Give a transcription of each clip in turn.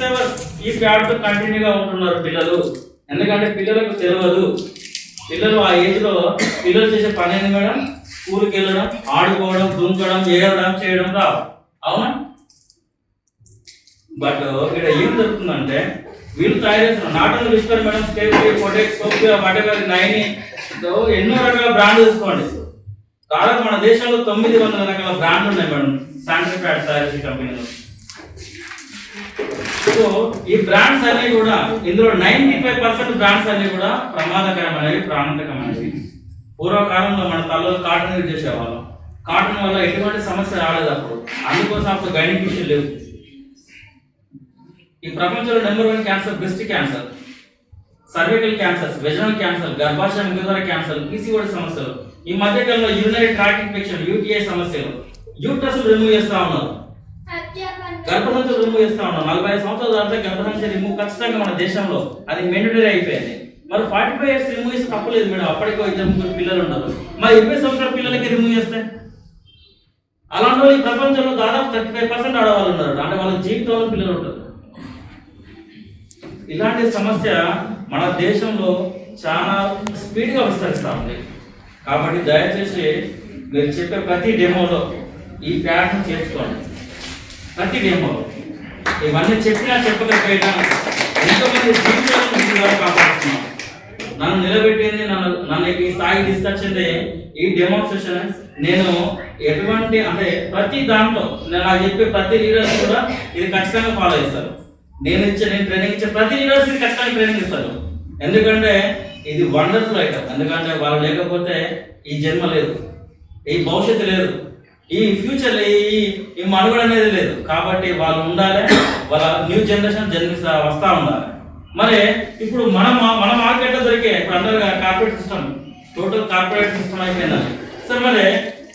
Six hours ఈ ప్యాడ్తో కంటిన్యూగా ఉంటున్నారు పిల్లలు. ఎందుకంటే పిల్లలకు తెలియదు పిల్లలు ఆ ఏజ్లో పిల్లలు చేసే పని ఏంది మేడం? స్కూల్కి వెళ్ళడం ఆడుకోవడం దుంకడం ఏడవడం చేయడం రావు. అవునా? బట్ ఇక్కడ ఏం జరుగుతుందంటే వీళ్ళు తయారు చేస్తున్నారు not only madam Stayfree Kotex Sofia whatever nine ఎన్నో రకాల బ్రాండ్ తీసుకోండి. దాదాపు మన దేశంలో తొమ్మిది వందల రకాల బ్రాండ్లు ఉన్నాయి మేడం. శానిటరీ ప్యాడ్ తయారు చేసే కంపెనీలు సో ఈ బ్రాండ్స్ అన్ని కూడా ఇందులో నైన్టీ ఫైవ్ పర్సెంట్ బ్రాండ్స్ అన్ని కూడా ప్రమాదకరమైనవి ప్రాణాంతకమైనవి పూర్వకాలంలో మన తలలో కాటన్ యూజ్ చేసేవాళ్ళం. కాటన్ వల్ల ఎటువంటి సమస్య రాలేదు అప్పుడు. అందుకోసం అప్పుడు గైనిక్ లేవు. ఈ ప్రపంచంలో number one cancer breast cancer cervical cancer vaginal cancer గర్భాశయ ముఖద్వార క్యాన్సర్ పీసీఓడి సమస్యలు. ఈ మధ్య కాలంలో యూరినరీ ట్రాక్ ఇన్ఫెక్షన్ యూటీఐ సమస్యలు. యూట్రస్ రిమూవ్ చేస్తా ఉన్నారు. గర్భసంచులు రిమూవ్ చేస్తా ఉన్నాం. నలభై సంవత్సరాల తర్వాత గర్భసంచి రిమూవ్ ఖచ్చితంగా మన దేశంలో అది మెండటరీ అయిపోయింది. మరి ఫార్టీ ఫైవ్ ఇయర్స్ రిమూవ్ చేస్తే తప్పలేదు మేడం. అప్పటికో ఇద్దరు ముగ్గురు పిల్లలు ఉన్నారు. మరి ఇరవై సంవత్సరాల పిల్లలకి రిమూవ్ చేస్తే? అలాంటి వాళ్ళు ఈ ప్రపంచంలో దాదాపు థర్టీ ఫైవ్ పర్సెంట్ ఆడవాళ్ళు ఉన్నారు. అంటే వాళ్ళ జీవితంలో పిల్లలు ఉంటారు ఇలాంటి సమస్య మన దేశంలో చాలా స్పీడ్గా విస్తరిస్తూ ఉంది. కాబట్టి దయచేసి మీరు చెప్పే ప్రతి డెమోలో ఈ ప్యాటర్న్ చేర్చుకోండి. ప్రతి డెమోలో ఇవన్నీ చెప్పినా చెప్పకపోయినా ఎంతోమంది జీవితాలను కాపాడుతున్నాం నన్ను నిలబెట్టింది నన్ను నన్ను ఈ స్థాయికి తీసుకొచ్చింది ఈ డెమోన్స్ట్రేషన్ నేను ఎటువంటి అంటే ప్రతి దాంట్లో నేను నాకు చెప్పే ప్రతి లీడర్స్ కూడా ఇది ఖచ్చితంగా ఫాలో చేస్తారు. నేను ఇచ్చే నేను ట్రైనింగ్ ఇచ్చే ప్రతి లీడర్స్ ఇది ఖచ్చితంగా ట్రైనింగ్ ఇస్తారు ఎందుకంటే ఇది వండర్ఫుల్ ఐటమ్ ఎందుకంటే వాళ్ళు లేకపోతే ఈ జన్మ లేదు. ఈ భవిష్యత్తు లేదు. ఈ ఫ్యూచర్ ఈ ఈ మనుగడ అనేది లేదు. కాబట్టి వాళ్ళు ఉండాలి వాళ్ళ న్యూ జనరేషన్ జన్మిస్తా వస్తూ ఉండాలి. మరి ఇప్పుడు మన మన మార్కెట్లో దొరికే ఇప్పుడు అందరు corporate system total corporate system అయిపోయిందండి సరే మరి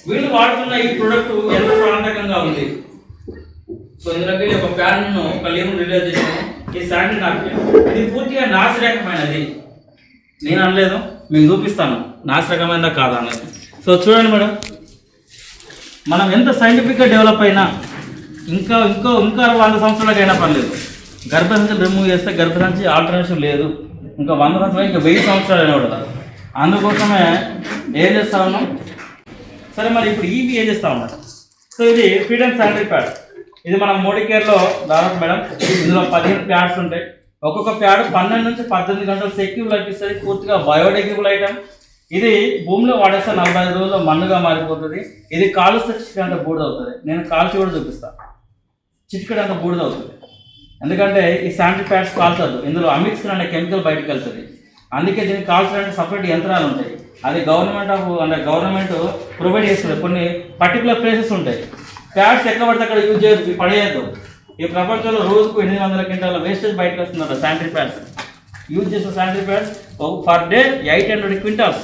వీళ్ళు వాడుతున్న ఈ ప్రొడక్ట్ ఎంత ప్రాంతకంగా ఉంది? సో ఇందులోకి ఒక ప్యాన్ ఒక లీవ్ రిలీజ్ చేసాము ఈ శాండ్ నాకు ఇది పూర్తిగా నాసిరకమైనది. నేను అనలేదు మీకు చూపిస్తాను. నాసిరకమైనదా కాదా అనేది. సో చూడండి మేడం. మనం ఎంత సైంటిఫిక్గా డెవలప్ అయినా ఇంకా ఇంకో ఇంకా వంద సంవత్సరాలకి అయినా పర్లేదు. గర్భసంచి రిమూవ్ చేస్తే గర్భసంచి ఆల్టర్నేషన్ లేదు. ఇంకా వంద సంవత్సరాలు ఇంకా వెయ్యి సంవత్సరాలు అయినా కూడా అందుకోసమే ఏం చేస్తా ఉన్నాం? సరే మరి ఇప్పుడు ఈవి ఏం చేస్తా ఉన్నాం? సో ఇది ఫ్రీడమ్ శానిటరీ ప్యాడ్ ఇది మన మోడీ కేర్లో దాదాపు మేడం ఇందులో పదిహేను ప్యాడ్స్ ఉంటాయి. ఒక్కొక్క ప్యాడ్ పన్నెండు నుంచి పద్దెనిమిది గంటలు సెక్యూర్ లభిస్తుంది. పూర్తిగా బయోడెగ్రేబుల్ ఐటమ్ ఇది భూమిలో వాడేస్తే నలభై ఐదు రోజుల్లో మన్నుగా మారిపోతుంది. ఇది కాలుస్తే చిటికడంత బూడిద అవుతుంది నేను కాల్చి కూడా చూపిస్తాను చిటికడంత బూడిద అవుతుంది ఎందుకంటే ఈ శానిటరీ ప్యాడ్స్ కాల్చదు. ఇందులో అమిక్స్ అనే కెమికల్ బయటకు వెళ్తుంది. అందుకే దీనికి కాల్చడానికి సపరేట్ యంత్రాలు ఉంటాయి. అది గవర్నమెంట్ ఆఫ్ అంటే గవర్నమెంట్ ప్రొవైడ్ చేస్తుంది. కొన్ని పర్టికులర్ ప్లేసెస్ ఉంటాయి. ప్యాడ్స్ ఎక్కడ పడితే అక్కడ యూజ్ చేయదు పడేయద్దు. ఈ ప్రపంచంలో రోజుకు ఎనిమిది వందల క్వింటాల వేస్టేజ్ బయటకు వస్తుందట శానిటరీ ప్యాడ్స్. యూజ్ చేసిన sanitary pads per day eight hundred quintals.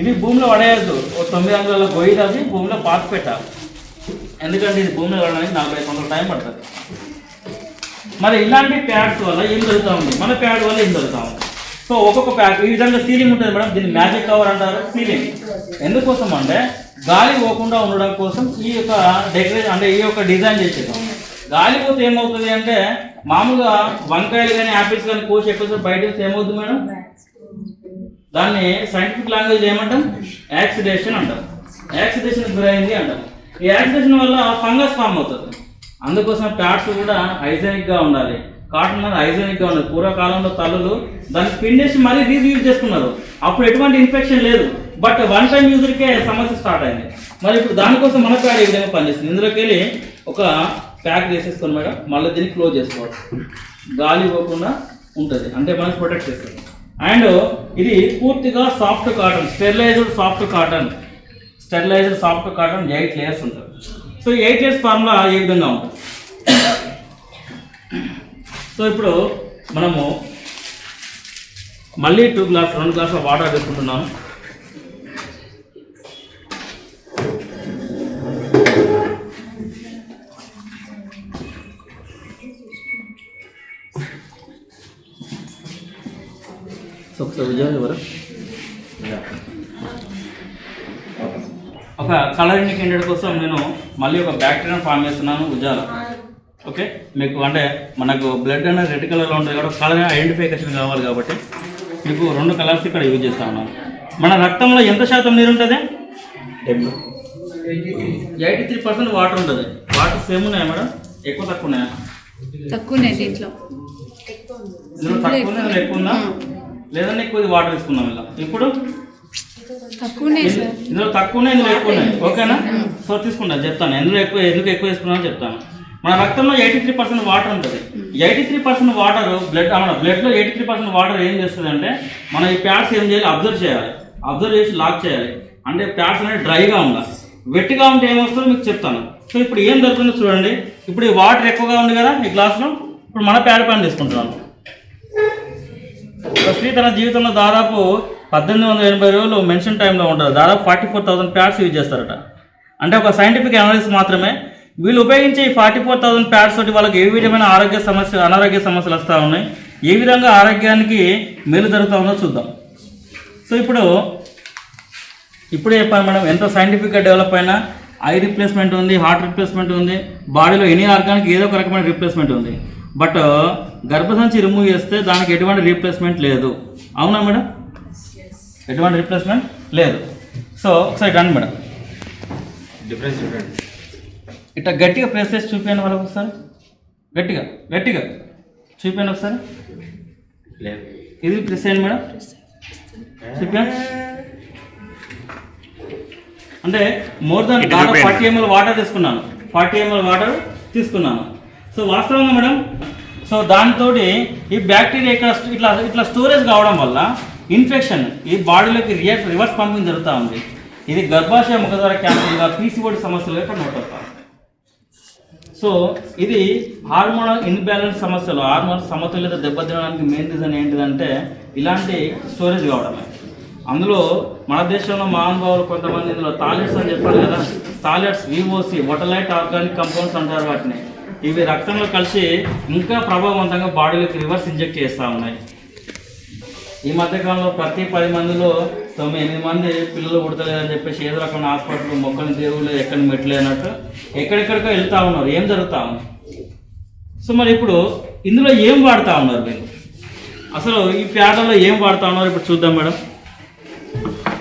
ఇది భూమిలో పడేయద్దు. ఓ తొమ్మిది వందల గొయ్యి అది భూమిలో పాతి పెట్టాలి ఎందుకంటే ఇది భూమిలో పడడానికి నలభై సంవత్సరాల టైం పడుతుంది. మరి ఇలాంటి ప్యాడ్స్ వల్ల ఏం జరుగుతూ ఉంది? మన ప్యాడ్ వల్ల ఏం జరుగుతూ ఉంది? సో ఒక్కొక్క ప్యాడ్ ఈ విధంగా సీలింగ్ ఉంటుంది మేడం. దీన్ని మ్యాజిక్ కవర్ అంటారు సీలింగ్. ఎందుకోసం అంటే గాలి పోకుండా ఉండడం కోసం ఈ యొక్క డెకరేషన్ అంటే ఈ యొక్క డిజైన్ చేసేదాం గాలి పోతే ఏమవుతుంది అంటే మామూలుగా వంకాయలు కానీ యాపిల్స్ కానీ కోసి ఎక్కువ బయట ఏమవుతుంది మేడం? దాన్ని సైంటిఫిక్ లాంగ్వేజ్ ఏమంటాం? యాక్సిడేషన్ అంటాం. యాక్సిడేషన్ గురైంది అంటాం. ఈ యాక్సిడేషన్ వల్ల ఫంగస్ ఫామ్ అవుతుంది. అందుకోసం ప్యాడ్స్ కూడా హైజెనిక్గా ఉండాలి. కాటన్ అనేది హైజెనిక్గా ఉండాలి. పూర్వకాలంలో తల్లులు దాన్ని పిండేసి మళ్ళీ రీయూజ్ చేసుకున్నారు. అప్పుడు ఎటువంటి ఇన్ఫెక్షన్ లేదు. బట్ వన్ టైం యూజర్కే సమస్య స్టార్ట్ అయింది. మరి ఇప్పుడు దానికోసం మన ప్యాడ్ ఏ విధంగా పనిచేస్తుంది. ఇందులోకి వెళ్ళి ఒక ప్యాక్ చేసేసుకొని మేడం. మళ్ళీ దీన్ని క్లోజ్ చేసుకోవాలి. గాలి పోకుండా ఉంటుంది. అంటే మనకు ప్రొటెక్ట్ చేస్తుంది. అండ్ ఇది పూర్తిగా soft cotton sterilised soft cotton. Sterilised soft cotton eight layers ఉంటుంది. సో ఎయిట్ లేయర్స్ ఫార్ములా ఏ విధంగా ఉంటుంది? సో ఇప్పుడు మనము మళ్ళీ టూ గ్లాస్ రెండు గ్లాసుల వాటర్ తీసుకుంటున్నాము. ఒకసారి ఒక కలర్ ఇండికేటర్ కోసం నేను మళ్ళీ ఒక బ్యాక్టీరియా ఫామ్ చేస్తున్నాను ఉజాల ఓకే మీకు అంటే మనకు బ్లడ్ అనేది రెడ్ కలర్లో ఉంటుంది కాబట్టి కలర్ ఐడెంటిఫికేషన్ కావాలి కాబట్టి మీకు రెండు కలర్స్ ఇక్కడ యూజ్ చేస్తా ఉన్నాం మన రక్తంలో ఎంత శాతం నీరు ఉంటుంది? ఎయిటీ త్రీ పర్సెంట్ వాటర్ ఉంటుంది. వాటర్ సేమ్ ఉన్నాయా మేడం? ఎక్కువ తక్కువ ఉన్నాయా? తక్కువనే దీంట్లో. తక్కువ ఎక్కువ ఉందా లేదంటే ఎక్కువ వాటర్ తీసుకుందాం ఇలా. ఇప్పుడు? తక్కువనే ఇందులో తక్కువ ఉన్నాయి ఇందులో ఎక్కువ ఓకేనా? సో తీసుకుంటా చెప్తాను. ఎందులో ఎక్కువ ఎందుకు ఎక్కువ తీసుకున్నా చెప్తాను. మన రక్తంలో ఎయిటీ త్రీ పర్సెంట్ వాటర్ ఉంటుంది. Eighty three percent water blood మన బ్లడ్లో ఎయిటీ త్రీ పర్సెంట్ వాటర్ ఏం చేస్తుంది అంటే మన ఈ ప్యాడ్స్ ఏం చేయాలి? అబ్జర్వ్ చేయాలి. అబ్జర్వ్ చేసి లాక్ చేయాలి. అంటే ప్యాడ్స్ అనేది డ్రైగా ఉండాలి. వెట్టిగా ఉంటే ఏమొస్తుందో మీకు చెప్తాను. సో ఇప్పుడు ఏం జరుగుతుందో చూడండి. ఇప్పుడు ఈ వాటర్ ఎక్కువగా ఉంది కదా ఈ గ్లాస్లో ఇప్పుడు మన ప్యాడ్ పైన తీసుకుంటున్నాను. స్త్రీ తన జీవితంలో దాదాపు పద్దెనిమిది వందల ఎనభై రోజులు మెన్షన్ టైంలో ఉంటారు. దాదాపు forty four thousand pads use చేస్తారట. అంటే ఒక సైంటిఫిక్ అనాలిసిస్ మాత్రమే. వీళ్ళు ఉపయోగించే ఈ ఫార్టీ ఫోర్ థౌసండ్ ప్యాడ్స్ తోటి వాళ్ళకి ఏ విధమైన ఆరోగ్య సమస్య అనారోగ్య సమస్యలు వస్తూ ఉన్నాయి? ఏ విధంగా ఆరోగ్యానికి మేలు జరుగుతూ ఉందో చూద్దాం. సో ఇప్పుడు ఇప్పుడే చెప్పాను మేడం ఎంత సైంటిఫిక్గా డెవలప్ అయినా ఐ రిప్లేస్మెంట్ ఉంది హార్ట్ రిప్లేస్మెంట్ ఉంది బాడీలో ఎనీ ఆర్గానికి ఏదో ఒక రకమైన రిప్లేస్మెంట్ ఉంది. బట్ గర్భసంచి రిమూవ్ చేస్తే దానికి ఎటువంటి రీప్లేస్మెంట్ లేదు. అవునా మేడం? ఎటువంటి రీప్లేస్మెంట్ లేదు. సో ఒకసారి రండి మేడం. డిఫరెన్స్ చూడండి. ఇట్లా గట్టిగా ప్రెస్ చేసి చూపించండి వాళ్ళకి ఒకసారి. గట్టిగా గట్టిగా. చూపించండి ఒకసారి. లేదు. ఇది ప్రెస్ చేయండి మేడం. చూపించండి అంటే more than. Forty ML water తీసుకున్నాను. ఫార్టీ ఎంఎల్ వాటర్ తీసుకున్నాను. సో వాస్తవంగా మేడం సో దాంతో ఈ బ్యాక్టీరియా ఇక్కడ ఇట్లా ఇట్లా స్టోరేజ్ కావడం వల్ల ఇన్ఫెక్షన్ ఈ బాడీలోకి రియాక్ట్ రివర్స్ పంపింగ్ జరుగుతూ ఉంది. ఇది గర్భాశయ ముఖద్వార క్యాన్సర్గా పీసీఓడి సమస్యలుగా ఇక్కడ నోటవుతాం సో ఇది హార్మోనల్ ఇన్బ్యాలెన్స్ సమస్యలు హార్మోన్ సమతుల్యత దెబ్బతినడానికి మెయిన్ రీజన్ ఏంటిదంటే ఇలాంటి స్టోరేజ్ కావడమే. అందులో మన దేశంలో మహానుభావులు కొంతమంది ఇందులో టాయిలెట్స్ అని చెప్పారు కదా టాయిలెట్స్ విఓసి వటలైట్ ఆర్గానిక్ కంపౌండ్స్ అంటారు వాటిని. ఇవి రక్తంలో కలిసి ఇంకా ప్రభావవంతంగా బాడీలోకి రివర్స్ ఇంజెక్ట్ చేస్తూ ఉన్నాయి. ఈ మధ్యకాలంలో ప్రతి పది మందిలో తొమ్మిది ఎనిమిది మంది పిల్లలు పుడతలేదని చెప్పేసి ఏదో రకమైన హాస్పిటల్ మొక్కని దేవుళ్ళు ఎక్కడ మెట్లే అన్నట్టు ఎక్కడెక్కడికో వెళ్తూ ఉన్నారు. ఏం జరుగుతూ ఉంది? సో మరి ఇప్పుడు ఇందులో ఏం వాడుతూ ఉన్నారు మీరు? అసలు ఈ ప్యాడల్లో ఏం వాడుతా ఉన్నారు ఇప్పుడు చూద్దాం మేడం.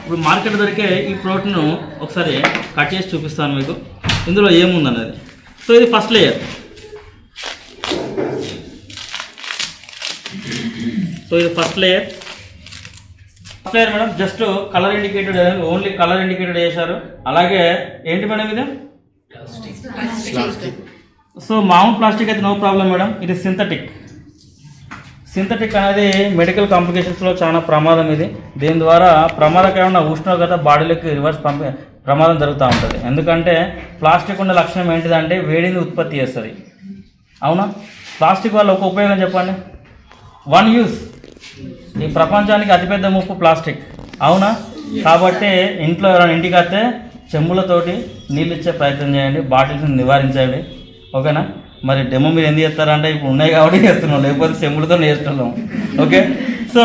ఇప్పుడు మార్కెట్ దొరికే ఈ ప్రోటీన్ ఒకసారి కట్ చేసి చూపిస్తాను మీకు. ఇందులో ఏముందన్నది సో ఇది ఫస్ట్ లేయర్. సో ఇది first layer first layer madam just colour indicated only colour indicated చేశారు. అలాగే ఏంటి మేడం ఇది? సో మామూలు ప్లాస్టిక్ అయితే నో ప్రాబ్లం మేడం ఇది సింథటిక్ సింథటిక్ అనేది మెడికల్ కాంప్లికేషన్స్లో చాలా ప్రమాదం ఇది. దీని ద్వారా ప్రమాదకరమైన ఉష్ణోగ్రత బాడీలోకి రివర్స్ పంపే ప్రమాదం జరుగుతూ ఉంటుంది. ఎందుకంటే ప్లాస్టిక్ ఉన్న లక్షణం ఏంటిదంటే వేడిని ఉత్పత్తి చేస్తుంది. అవునా? ప్లాస్టిక్ వల్ల ఒక ఉపయోగం చెప్పండి. వన్ యూస్ ఈ ప్రపంచానికి అతిపెద్ద ముప్పు ప్లాస్టిక్. అవునా? కాబట్టి ఇంట్లో ఎవరైనా ఇంటికి వస్తే చెంబులతోటి నీళ్ళు ఇచ్చే ప్రయత్నం చేయండి బాటిల్స్ని నివారించండి. ఓకేనా? మరి డెమో మీరు ఎందుకు చేస్తారంటే ఇప్పుడు ఉన్నాయి కాబట్టి చేస్తున్నాం లేకపోతే చెంబులతో నేర్చుకున్నాం ఓకే? సో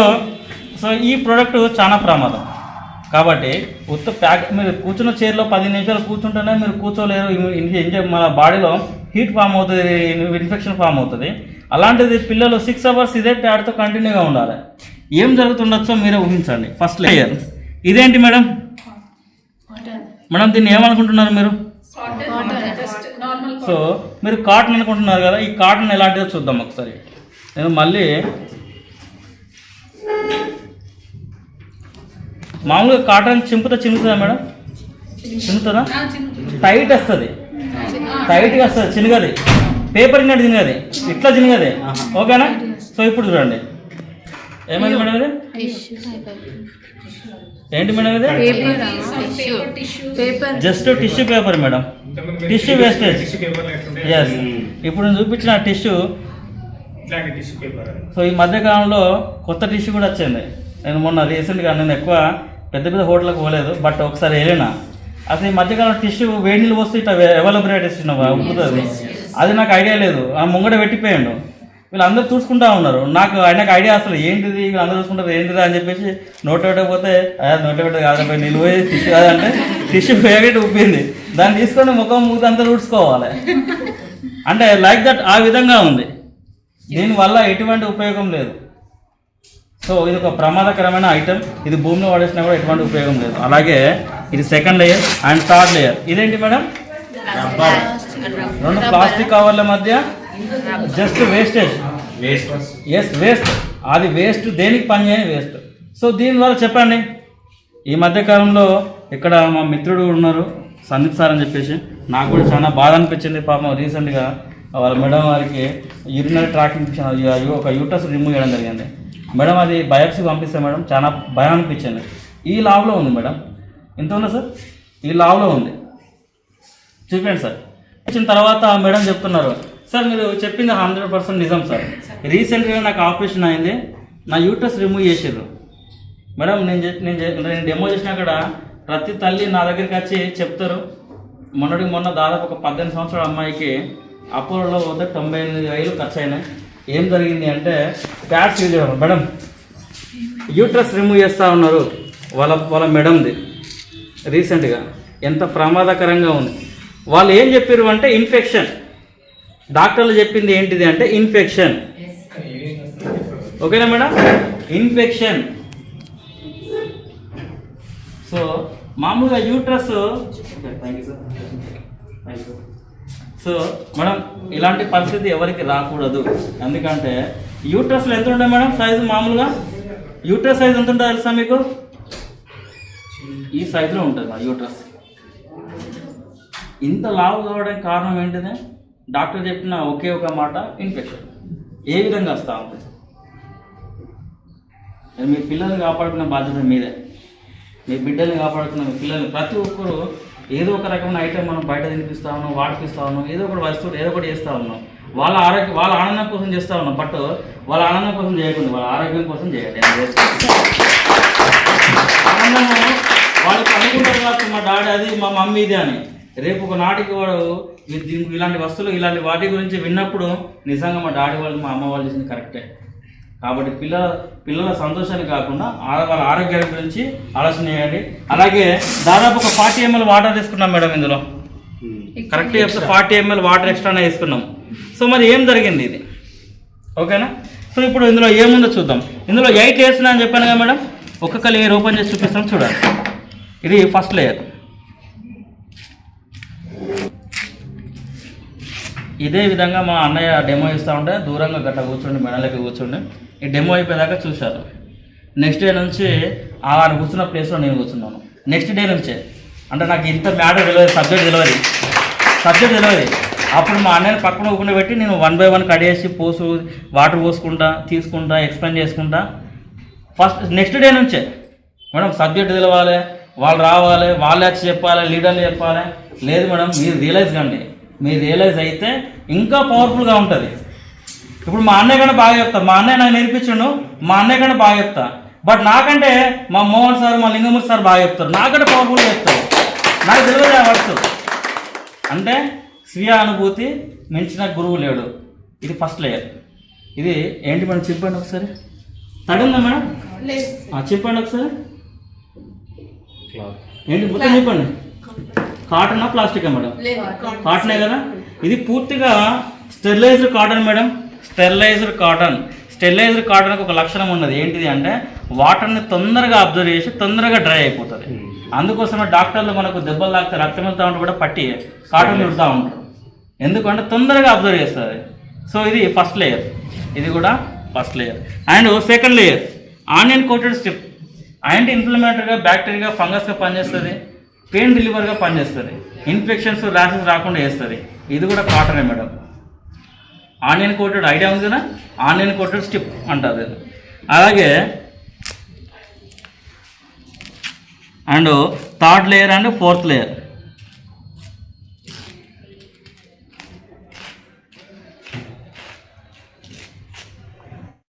సో ఈ ప్రోడక్ట్ చాలా ప్రమాదం. కాబట్టి ఉత్త ప్యాక్ మీరు కూర్చున్న చైర్లో పది నిమిషాలు కూర్చుంటేనే మీరు కూర్చోలేరు ఇంజ మన బాడీలో హీట్ ఫామ్ అవుతుంది ఇన్ఫెక్షన్ ఫామ్ అవుతుంది. అలాంటిది పిల్లలు సిక్స్ అవర్స్ ఇదే ప్యాడ్తో కంటిన్యూగా ఉండాలి. ఏం జరుగుతుండొచ్చో మీరే ఊహించండి. ఫస్ట్ లేయర్ ఇదేంటి మేడం? మేడం దీన్ని ఏమనుకుంటున్నారు మీరు? సో మీరు కాటన్ అనుకుంటున్నారు కదా ఈ కాటన్ ఎలాంటిదో చూద్దాం ఒకసారి. నేను మళ్ళీ మామూలుగా కాటన్ చింపుతా చింపుతుందా మేడం? చింపుతుందా టైట్ వస్తుంది. టైట్గా వస్తుంది చిన్నగది పేపర్ ఇన్నట్టు చిన్నగది ఇట్లా చిన్నగది ఓకేనా? సో ఇప్పుడు చూడండి. ఏమైంది మేడం ఇది? ఏంటి మేడం ఇది? Paper just tissue paper madam. Tissue wastage. Tissue paper ఎట్లుంటే ఎస్ ఇప్పుడు నేను చూపించిన టిష్యూ. ఇట్లాంటి టిష్యూ పేపర్ సో ఈ మధ్యకాలంలో కొత్త టిష్యూ కూడా వచ్చింది. నేను మొన్న రీసెంట్గా నేను ఎక్కువ పెద్ద పెద్ద హోటల్కి పోలేదు బట్ ఒకసారి వెళ్ళిన. అసలు ఈ మధ్యకాలం టిష్యూ వేడి నీళ్ళు వస్తే ఇట్లా అవైలబిలిటీ ఇస్తున్నావా? ఉప్పుతుంది అది నాకు ఐడియా లేదు. ఆ ముంగడ పెట్టిపోయాడు. వీళ్ళందరూ చూసుకుంటా ఉన్నారు. నాకు ఆయనకు ఐడియా అసలు ఏంటిది? వీళ్ళందరూ చూసుకుంటారు ఏంటిది అని చెప్పేసి నోట్ పెట్టకపోతే నోట్ పెట్టదు కాదు నీళ్ళు పోయి టిష్యూ కాదంటే టిష్యూ ఫేవరెట్ ఉప్పింది దాన్ని తీసుకొని ముఖం మూత అంతా తుడుచుకోవాలి అంటే లైక్ దట్ ఆ విధంగా ఉంది. దీనివల్ల ఎటువంటి ఉపయోగం లేదు. సో ఇది ఒక ప్రమాదకరమైన ఐటెం ఇది భూమిలో పడేసినా కూడా ఎటువంటి ఉపయోగం లేదు. అలాగే ఇది second layer and third layer ఇదేంటి మేడం? రెండు ప్లాస్టిక్ కవర్ల మధ్య just wastage waste yes waste అది వేస్ట్ దేనికి పని చేయని వేస్ట్ సో దీనివల్ల చెప్పండి. ఈ మధ్య కాలంలో ఇక్కడ మా మిత్రుడు ఉన్నారు సందీప్ సార్ అని చెప్పేసి. నాకు కూడా చాలా బాధ అనిపించింది. పాపం రీసెంట్గా వాళ్ళ మేడం వారికి యూరినరీ ట్రాక్ ఇన్ఫెక్షన్ ఒక యూటస్ రిమూవ్ చేయడం జరిగింది. మేడం అది బయాప్సీ పంపిస్తే మేడం చాలా భయం అనిపించింది. ఈ లావ్లో ఉంది మేడం. ఎంత ఉందా సార్? ఈ లావ్లో ఉంది. చూపించండి సార్. వచ్చిన తర్వాత మేడం చెప్తున్నారు సార్ మీరు చెప్పింది హండ్రెడ్ పర్సెంట్ నిజం సార్. రీసెంట్గా నాకు ఆపరేషన్ అయింది నా యూట్రస్ రిమూవ్ చేసారు మేడం నేను నేను నేను డెమో చేసిన అక్కడ ప్రతి తల్లి నా దగ్గరికి వచ్చి చెప్తారు. మొన్నటి మొన్న దాదాపు ఒక పద్దెనిమిది సంవత్సరాల అమ్మాయికి అపోలో వద్ద తొంభై ఎనిమిది వేలు ఖర్చు అయినాయి ఏం జరిగింది అంటే ప్యాడ్స్ యూజ్ చేయడం. మేడం యూట్రస్ రిమూవ్ చేస్తూ ఉన్నారు వాళ్ళ వాళ్ళ మేడంది. రీసెంట్గా ఎంత ప్రమాదకరంగా ఉంది. వాళ్ళు ఏం చెప్పారు అంటే ఇన్ఫెక్షన్ డాక్టర్లు చెప్పింది ఏంటిది అంటే ఇన్ఫెక్షన్ ఓకేనా మేడం? ఇన్ఫెక్షన్ సో మామూలుగా uterus thank you sir thank you so madam ఇలాంటి పరిస్థితి ఎవరికి రాకూడదు. ఎందుకంటే యూట్రస్లో ఎంత ఉండే మేడం సైజు మామూలుగా? యూట్రస్ సైజ్ ఎంత ఉంటుంది తెలుసా మీకు? ఈ సైజులో ఉంటుంది మా యూట్రస్ ఇంత లావు కావడానికి కారణం ఏంటిది? డాక్టర్ చెప్పిన ఒకే ఒక మాట ఇన్ఫెక్షన్ ఏ విధంగా వస్తూ ఉంటుంది? మీ పిల్లల్ని కాపాడుకున్న బాధ్యత మీదే. మీ బిడ్డల్ని కాపాడుకున్న మీ పిల్లల్ని. ప్రతి ఒక్కరు ఏదో ఒక రకమైన ఐటెం మనం బయట తినిపిస్తా ఉన్నాం వాడిపిస్తా ఉన్నాం ఏదో ఒకటి వస్తువులు ఏదో ఒకటి చేస్తూ ఉన్నాం. వాళ్ళ ఆరోగ్యం వాళ్ళ ఆనందం కోసం చేస్తూ ఉన్నాం బట్ వాళ్ళ ఆనందం కోసం చేయకుండా వాళ్ళ ఆరోగ్యం కోసం చేయాలి ఆనందము వాళ్ళకి అనుకుంటారు మా డాడీ అది మా మమ్మీ ఇది అని. రేపు ఒక నాటికి వాడు దీనికి ఇలాంటి వస్తువులు ఇలాంటి వాటి గురించి విన్నప్పుడు నిజంగా మా డాడీ వాళ్ళు మా అమ్మ వాళ్ళు చేసింది కరెక్టే. కాబట్టి పిల్లల పిల్లల సంతోషాన్ని కాకుండా ఆ- వాళ్ళ ఆరోగ్యాల గురించి ఆలోచన చేయండి. అలాగే దాదాపు ఒక ఫార్టీ ఎంఎల్ వాటర్ తీసుకున్నాం మేడం ఇందులో. కరెక్ట్ చెప్తే ఫార్టీ ఎంఎల్ వాటర్ ఎక్స్ట్రానే తీసుకున్నాం. సో మరి ఏం జరిగింది ఇది? ఓకేనా? సో ఇప్పుడు ఇందులో ఏముందో చూద్దాం. ఇందులో ఎయిట్ లేయర్స్ అని చెప్పాను కదా మేడం. ఒక్కొక్క లేయర్ ఓపెన్ చేసి చూపిస్తాం చూడండి ఇది ఫస్ట్ లేయర్ ఇదే విధంగా మా అన్నయ్య డెమో ఇస్తూ ఉంటే దూరంగా గట్ట కూర్చోండి మెడలకి కూర్చోండి. ఈ డెమో అయిపోయేదాకా చూశారు. నెక్స్ట్ డే నుంచి ఆ ఆయన కూర్చున్న ప్లేస్లో నేను కూర్చున్నాను. నెక్స్ట్ డే నుంచే. అంటే నాకు ఇంత మ్యాటర్ తెలియదు సబ్జెక్ట్ తెలియదు. సబ్జెక్ట్ తెలియదు. అప్పుడు మా అన్నయ్యని పక్కన ఊకుండా పెట్టి నేను వన్ బై వన్ కడేసి పోసు వాటర్ పోసుకుంటా తీసుకుంటా ఎక్స్ప్లెయిన్ చేసుకుంటా. ఫస్ట్ నెక్స్ట్ డే నుంచే. మేడం సబ్జెక్ట్ తెలవాలి వాళ్ళు రావాలి వాళ్ళే వచ్చి చెప్పాలి లీడర్లు చెప్పాలి. లేదు మేడం మీరు రియలైజ్ కండి. మీరు రియలైజ్ అయితే ఇంకా పవర్ఫుల్గా ఉంటుంది. ఇప్పుడు మా అన్నయ్య కన్నా బాగా చెప్తా. మా అన్నయ్య నాకు నేర్పించిండు. మా అన్నయ్య కన్నా బాగా చెప్తా. బట్ నాకంటే మా మోహన్ సార్ మా లింగమూర్తి సార్ బాగా చెప్తారు. నాకంటే పవర్ఫుల్గా చెప్తారు. నాకు తెలియదు ఆ వర్డ్స్. అంటే స్వీయ అనుభూతి మించిన గురువు లేడు. ఇది ఫస్ట్ లేయర్ ఇది ఏంటి మేడం? చెప్పండి ఒకసారి. తడి ఉందా మేడం చెప్పండి ఒకసారి. ఏంటి? మొత్తం చెప్పండి. కాటనా ప్లాస్టికా మేడం? కాటనే కదా? ఇది పూర్తిగా sterilized cotton madam. Sterilized cotton sterilized కాటన్కి ఒక లక్షణం ఉన్నది. ఏంటిది అంటే వాటర్ని తొందరగా అబ్జర్వ్ చేసి తొందరగా డ్రై అయిపోతుంది. అందుకోసమే డాక్టర్లు మనకు దెబ్బలు తాకితే రక్తం వెళ్తూ ఉంటే కూడా పట్టి కాటన్ చుడుతూ ఉంటారు. ఎందుకంటే తొందరగా అబ్జర్వ్ చేస్తుంది. సో ఇది ఫస్ట్ లేయర్ ఇది కూడా first layer and second layer onion coated strip anti ఇన్ఫ్లమేటరీగా bacteria ఫంగస్గా పనిచేస్తుంది. పెయిన్ రిలీవర్గా పనిచేస్తుంది. ఇన్ఫెక్షన్స్ ర్యాషెస్ రాకుండా చేస్తుంది. ఇది కూడా కాటనే మేడం. ఆనియన్ కోటెడ్ ఐడియా ఉంది కదా? ఆనియన్ కోటెడ్ స్టిప్ అంటుంది అలాగే and third layer and fourth layer.